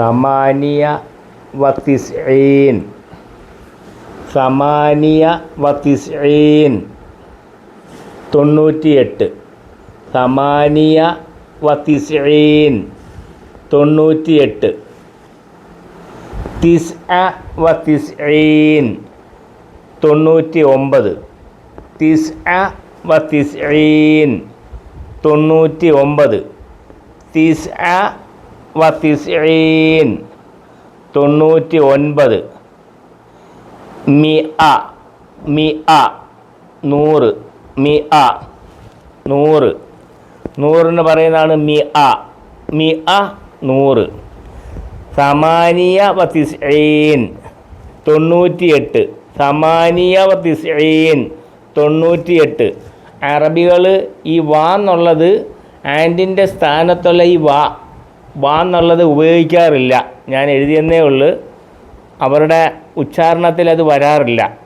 സമാനിയ വത്തിസ്ഈൻ. സമാനിയ വത്തിസ്ഈൻ. തൊണ്ണൂറ്റിയെട്ട്. സമാനിയ വത്തിസ്ഈൻ. തൊണ്ണൂറ്റിയെട്ട്. തിസ് വത്തിസ്ഈൻ. തൊണ്ണൂറ്റി ഒമ്പത് തിസ് വത്തിസ്ഈൻ. തൊണ്ണൂറ്റി ഒമ്പത് തിസ് തൊണ്ണൂറ്റി ഒൻപത് മി അ മി അ നൂറ്. മി അ നൂറ്. നൂറിന് പറയുന്നതാണ് മി അ മി അ നൂറ്. സമാനിയ വത്തിസ്ഈൻ തൊണ്ണൂറ്റിയെട്ട്. സമാനിയ വത്തിസ്ഈൻ തൊണ്ണൂറ്റിയെട്ട്. അറബികൾ ഈ വാ എന്നുള്ളത് ആൻഡിന്റെ സ്ഥാനത്തുള്ള ഈ വാ. വാ എന്നുള്ളത് ഉപയോഗിക്കാറില്ല. ഞാൻ എഴുതിയെന്നേ ഉള്ളൂ. അവരുടെ ഉച്ചാരണത്തിൽ അത് വരാറില്ല.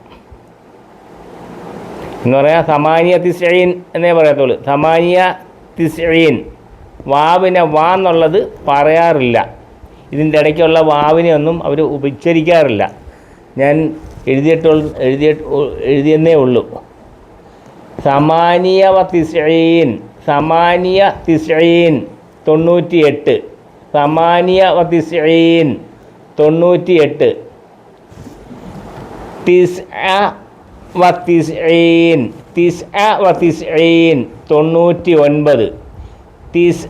എന്ന് പറയാൻ സമാനിയ തിസ്ഈൻ എന്നേ പറയത്തുള്ളൂ. സമാനിയ തിസ്ഈൻ വാവിനെ വാ എന്നുള്ളത് പറയാറില്ല. ഇതിന്റെ ഇടയ്ക്കുള്ള വാവിനെ ഒന്നും അവർ ഉച്ചരിക്കാറില്ല. ഞാൻ എഴുതിയിട്ടുള്ള എഴുതിയ എഴുതിയെന്നേ ഉള്ളൂ. സമാനിയ വ തിസ്ഈൻ സമാനിയ തിസ്ഈൻ തൊണ്ണൂറ്റിയെട്ട്. സമാനിയ വതിസീൻ തൊണ്ണൂറ്റി എട്ട് തിസ് വത്തിസീൻ തിസ് വ തിസ്ഈൻ തൊണ്ണൂറ്റി ഒൻപത് തിസ്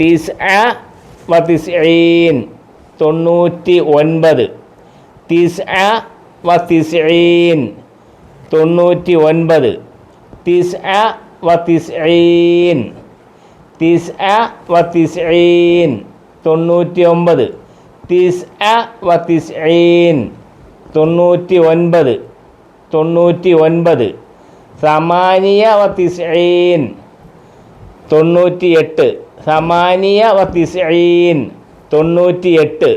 തിസ് വ തിസ്ഈൻ തൊണ്ണൂറ്റി ഒൻപത് തിസ് വ തിസ്ഈൻ തൊണ്ണൂറ്റി ഒൻപത് തിസ് വ തിസ് വത്തിസ് തിസ്ഈൻ. തൊണ്ണൂറ്റി ഒമ്പത് തിസ് വ തിസ്ഈൻ. തൊണ്ണൂറ്റി ഒൻപത് തൊണ്ണൂറ്റി ഒൻപത് സമാനിയ വത്തിസ് തിസ്ഈൻ. തൊണ്ണൂറ്റി എട്ട് സമാനിയ വത്തിസ് തിസ്ഈൻ. തൊണ്ണൂറ്റി എട്ട്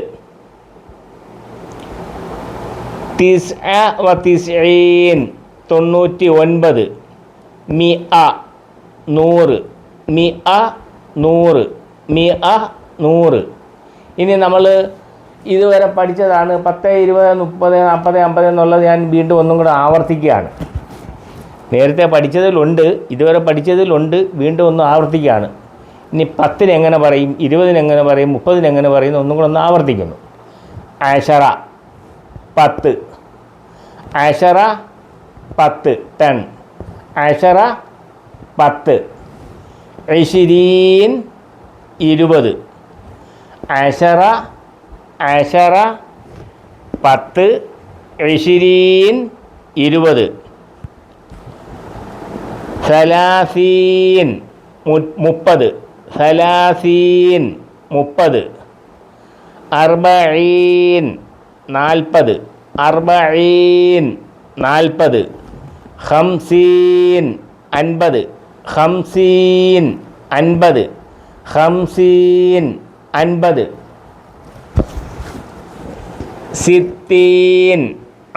തിസ് വ തിസ്ഈൻ. തൊണ്ണൂറ്റി ഒൻപത് മി അ നൂറ്. മി അ നൂറ് മി അ നൂറ്. ഇനി നമ്മൾ ഇതുവരെ പഠിച്ചതാണ് പത്ത് ഇരുപത് മുപ്പത് നാൽപ്പത് അമ്പത് എന്നുള്ളത് ഞാൻ വീണ്ടും ഒന്നും കൂടെ ആവർത്തിക്കുകയാണ്. നേരത്തെ പഠിച്ചതിലുണ്ട് ഇതുവരെ പഠിച്ചതിലുണ്ട് വീണ്ടും ഒന്ന് ആവർത്തിക്കുകയാണ്. ഇനി പത്തിന് എങ്ങനെ പറയും ഇരുപതിന് എങ്ങനെ പറയും മുപ്പതിന് എങ്ങനെ പറയും ഒന്നും കൂടെ ഒന്ന് ആവർത്തിക്കുന്നു. ആഷറ പത്ത്. ആഷറ പത്ത് ടെൻ. ആഷറ പത്ത്. ഐഷിരീൻ ഇരുപത്. അഷറ അഷറ പത്ത് ഐഷിരീൻ ഇരുപത്. സലാസീൻ മുപ്പത്. സലാസീൻ മുപ്പത്. അർബീൻ നാൽപ്പത്. അർബീൻ നാൽപ്പത്. ഹംസീൻ അൻപത്. ഹംസീൻ അൻപത് ഹംസീൻ അൻപത് സിത്തീൻ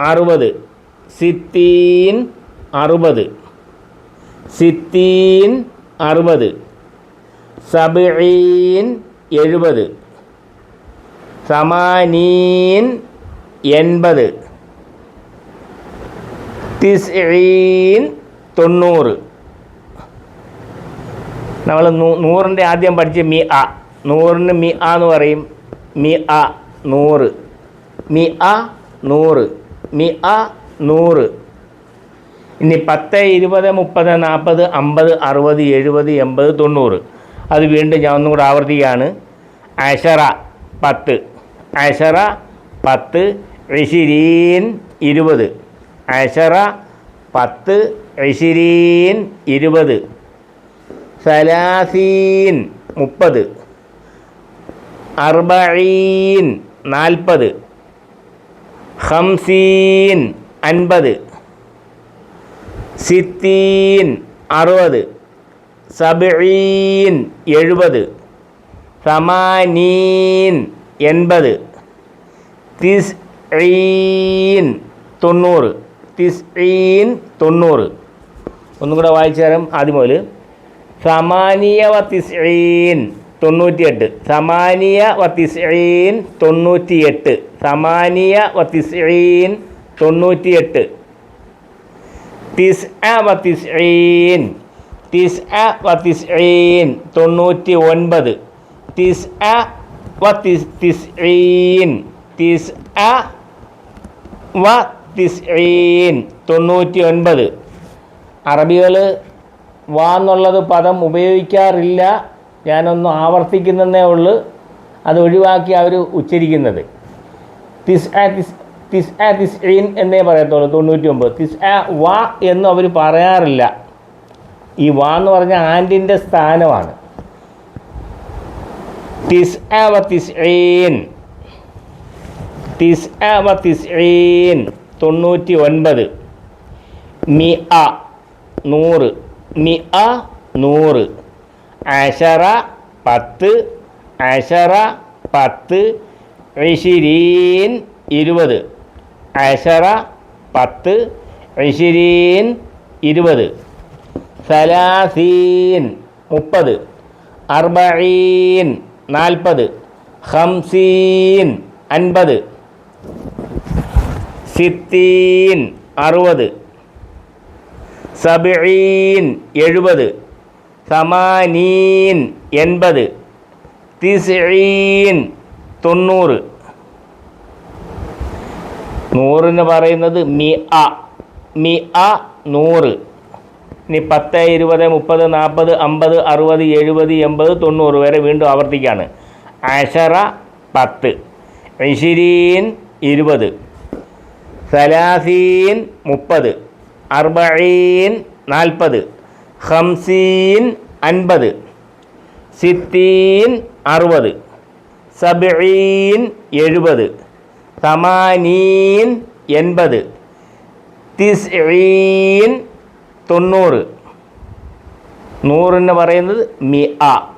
അറുപത് സിത്തീൻ അറുപത് സിത്തീൻ അറുപത് സബീൻ എഴുപത് സമാനീൻ എൺപത് തിസ്ഈൻ തൊണ്ണൂറ് നമ്മൾ നൂറിന്റെ ആദ്യം പഠിച്ച് മി അ. നൂറിന് മി ആ എന്ന് പറയും. മി അ നൂറ്. മി അ നൂറ്. മി അ നൂറ്. ഇനി പത്ത് ഇരുപത് മുപ്പത് നാൽപ്പത് അമ്പത് അറുപത് എഴുപത് എൺപത് തൊണ്ണൂറ്. അത് വീണ്ടും ഞാൻ ഒന്നുകൂടെ ആവർത്തിക്കുകയാണ്. അഷറ പത്ത്. അഷറ പത്ത് ഋഷിരീൻ ഇരുപത്. അഷറ പത്ത് ഋഷിരീൻ ഇരുപത്. സലാസീൻ മുപ്പത്. അർബീൻ നാൽപ്പത്. ഹംസീൻ അൻപത്. സിത്തീൻ അറുപത്. സബീൻ എഴുപത്. സമാനീൻ എൺപത്. തിസ്ഈൻ തൊണ്ണൂറ്. തിസ്ഈൻ തൊണ്ണൂറ്. ഒന്നും കൂടെ വായിച്ചു തരാം ആദ്യം മുതൽ സമാനിയ വത്തിസീൻ തൊണ്ണൂറ്റിയെട്ട്. സമാനിയ വത്തിസീൻ തൊണ്ണൂറ്റിയെട്ട്. സമാനിയ വത്തിസീൻ തൊണ്ണൂറ്റിയെട്ട്. തിസ് വത്തിസീൻ തിസ് വത്തിസീൻ തൊണ്ണൂറ്റി ഒൻപത് തിസ് വത്തിസീൻ തിസ് വത്തിസീൻ തൊണ്ണൂറ്റി ഒൻപത് അറബികൾ വാ എന്നുള്ളത് പദം ഉപയോഗിക്കാറില്ല. ഞാനൊന്ന് ആവർത്തിക്കുന്നതേ ഉള്ളൂ. അത് ഒഴിവാക്കി അവർ ഉച്ചരിക്കുന്നത്. തിസ് ആ തിസ് തിസ് ആ തിസ് ഈൻ എന്നേ പറയത്തുള്ളൂ തൊണ്ണൂറ്റി ഒമ്പത് തിസ് ആ വാ എന്നും അവർ പറയാറില്ല. ഈ വാ എന്ന് പറഞ്ഞ ആന്റിന്റെ സ്ഥാനമാണ്. തിസ് ആ വ തിസ് ഈൻ തിസ് ആ വ തിസ് ഈൻ തൊണ്ണൂറ്റി ഒൻപത് മി അ നൂറ്. മി അ നൂറ്. അഷറ പത്ത്. അഷറ പത്ത്. ഇഷിരീൻ ഇരുപത്. അഷറ പത്ത്. ഇഷിരീൻ ഇരുപത്. സലാസീൻ മുപ്പത്. അർബീൻ നാൽപ്പത്. ഹംസീൻ അൻപത്. സിത്തീൻ അറുപത്. സബീൻ എഴുപത്. സമാനീൻ എൺപത്. തിസീൻ തൊണ്ണൂറ്. നൂറെന്ന് പറയുന്നത് മി അ മി അ നൂറ്. ഇനി പത്ത് ഇരുപത് മുപ്പത് നാൽപ്പത് അമ്പത് അറുപത് എഴുപത് എൺപത് തൊണ്ണൂറ് വരെ വീണ്ടും ആവർത്തിക്കുകയാണ് അഷറ പത്ത്. ഐഷിരീൻ ഇരുപത്. സലാസീൻ മുപ്പത്. അർബീൻ നാൽപ്പത് ഹംസീൻ അൻപത് സിത്തീൻ അറുപത് സബീൻ എഴുപത് സമാനീൻ എൺപത് തിസ്ഈൻ തൊണ്ണൂറ് നൂറിന് പറയുന്നത് മി അ